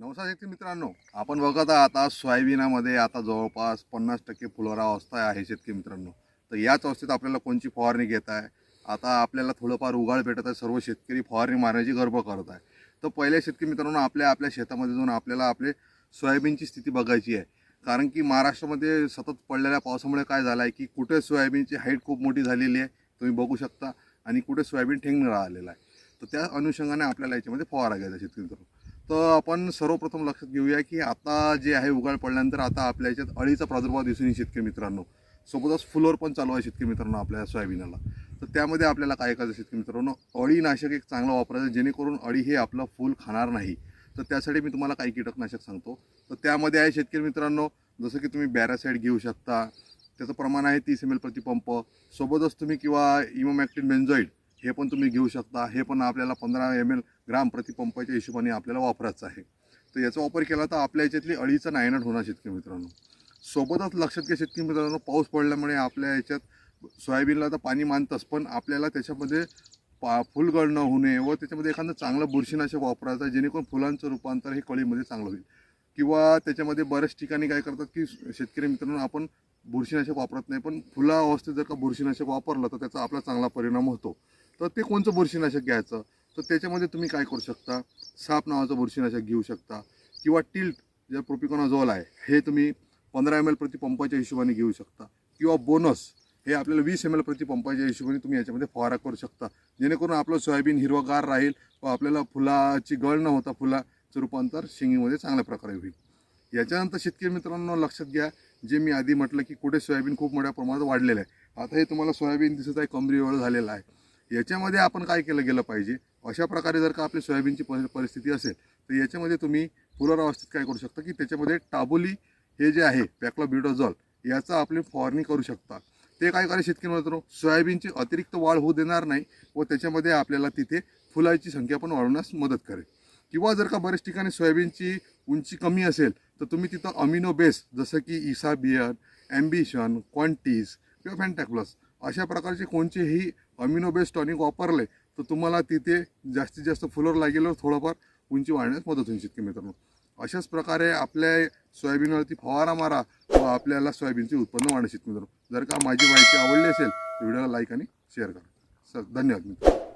नमस्कार शेतकरी मित्रांनो. आपण बघत आहात आता सोयाबीनामध्ये आता जवळपास पन्नास टक्के फुलोरा अवस्था आहे शेतकरी मित्रांनो. तर याच अवस्थेत आपल्याला कोणची फवारणी घेत आहे? आता आपल्याला थोडंफार उघाळ भेटत आहे सर्व शेतकरी फवारणी मारण्याची गर्भ करत आहे. तर पहिले शेतकरी मित्रांनो आपल्या आपल्या शेतामध्ये जाऊन आपल्याला आपले सोयाबीनची स्थिती बघायची आहे. कारण की महाराष्ट्रामध्ये सतत पडलेल्या पावसामुळे काय झालं आहे की कुठे सोयाबीनची हाईट खूप मोठी झालेली आहे तुम्ही बघू शकता. आणि कुठे सोयाबीन ठेंगणं राहिलेलं आहे. तर त्या अनुषंगाने आपल्याला याच्यामध्ये फवारा घ्यायचा शेतकरी मित्रांनो. तर आपण सर्वप्रथम लक्षात घेऊया की आता जे आहे उघाड पडल्यानंतर आता आपल्या याच्यात अळीचा प्रादुर्भाव दिसून येईल शेतकरी मित्रांनो. सोबतच फुलोर पण चालू आहे शेतकरी मित्रांनो आपल्या सोयाबीनाला. तर त्यामध्ये आपल्याला काय करायचं शेतकरी मित्रांनो? अळीनाशक एक चांगलं वापरायचं जेणेकरून अळी हे आपलं फूल खाणार नाही. तर त्यासाठी मी तुम्हाला काही कीटकनाशक सांगतो. तर त्यामध्ये आहे शेतकरी मित्रांनो जसं की तुम्ही बॅरासाईड घेऊ शकता. त्याचं प्रमाण आहे तीस एम एल प्रतिपंप सोबतच तुम्ही किंवा इमोमॅक्टिन बेन्झॉईड हे पण तुम्ही घेऊ शकता. हे पण आपल्याला पंधरा एम एल ग्राम प्रतिपंपाच्या हिशोबाने आपल्याला वापरायचं आहे. तर याचा वापर केला तर आपल्या याच्यातली अळीचं नायनाट होणार शेतकरी मित्रांनो. सोबतच लक्षात घ्या शेतकरी मित्रांनो पाऊस पडल्यामुळे आपल्या याच्यात सोयाबीनला तर पाणी मानतंच पण आपल्याला त्याच्यामध्ये पा फुलगळ न होणे व त्याच्यामध्ये एखादं चांगलं बुरशीनाशक वापरायचं जेणेकरून फुलांचं रूपांतर हे कळीमध्ये चांगलं होईल. किंवा त्याच्यामध्ये बऱ्याच ठिकाणी काय करतात की शेतकरी मित्रांनो आपण बुरशीनाशक वापरत नाही पण फुला अवस्थेत जर का बुरशीनाशक वापरलं तर त्याचा आपला चांगला परिणाम होतो. तर ते कोणतं बुरशीनाशक घ्यायचं? तर त्याच्यामध्ये तुम्ही काय करू शकता? साप नावाचं बुरशीनाशक घेऊ शकता. किंवा टिल्ट जे प्रोपिकॉनाझोल आहे हे तुम्ही पंधरा एम एल प्रतिपंपाच्या हिशोबाने घेऊ शकता. किंवा बोनस हे आपल्याला वीस एम एल प्रतिपंपाच्या हिशोबाने तुम्ही याच्यामध्ये फवारा करू शकता. जेणेकरून आपलं सोयाबीन हिरवगार राहील व आपल्याला फुलाची गळ न होता फुलाचं रूपांतर शेंगीमध्ये चांगल्या प्रकारे होईल. याच्यानंतर शेतकरी मित्रांनो लक्षात घ्या जे मी आधी म्हटलं की कुठे सोयाबीन खूप मोठ्या प्रमाणात वाढलेलं आहे. आता हे तुम्हाला सोयाबीन दिसत आहे कमरीवर झालेलं आहे. याच्यामध्ये आपण काय केलं गेलं पाहिजे? अशा प्रकारे जर का आपली सोयाबीनची परिस्थिती असेल तर याच्यामध्ये तुम्ही पुनरावस्थित अवस्थेत काय करू शकता की त्याच्यामध्ये टाबोली हे जे आहे पॅक्लोब्युटाझॉल याचा आपली फवारणी करू शकता. ते काय करा शेतकरी मित्रांनो? सोयाबीनची अतिरिक्त वाढ होऊ देणार नाही व त्याच्यामध्ये आपल्याला तिथे फुलाची संख्या पण वाढवण्यास मदत करेल. किंवा जर का बऱ्याच ठिकाणी सोयाबीनची उंची कमी असेल तर तुम्ही तिथं अमिनो बेस जसं की इसाबियन ॲम्बिशन क्वांटीज किंवा फॅन्टॅक्लस अशा प्रकारचे कोणतेही अमिनो टॉनिक वापरले तर तुम्हाला तिथे जास्तीत जास्त फुलर लागेल थोडंफार उंची वाढण्यास मदत होईल शेतकरी मित्रांनो. अशाच प्रकारे आपल्या सोयाबीनवरती फवारा मारा व आपल्याला सोयाबीनचे उत्पन्न वाढणे शेतकरी मित्रांनो. जर का माझी माहिती आवडली असेल तर व्हिडिओला लाईक आणि शेअर करा. सर धन्यवाद मित्र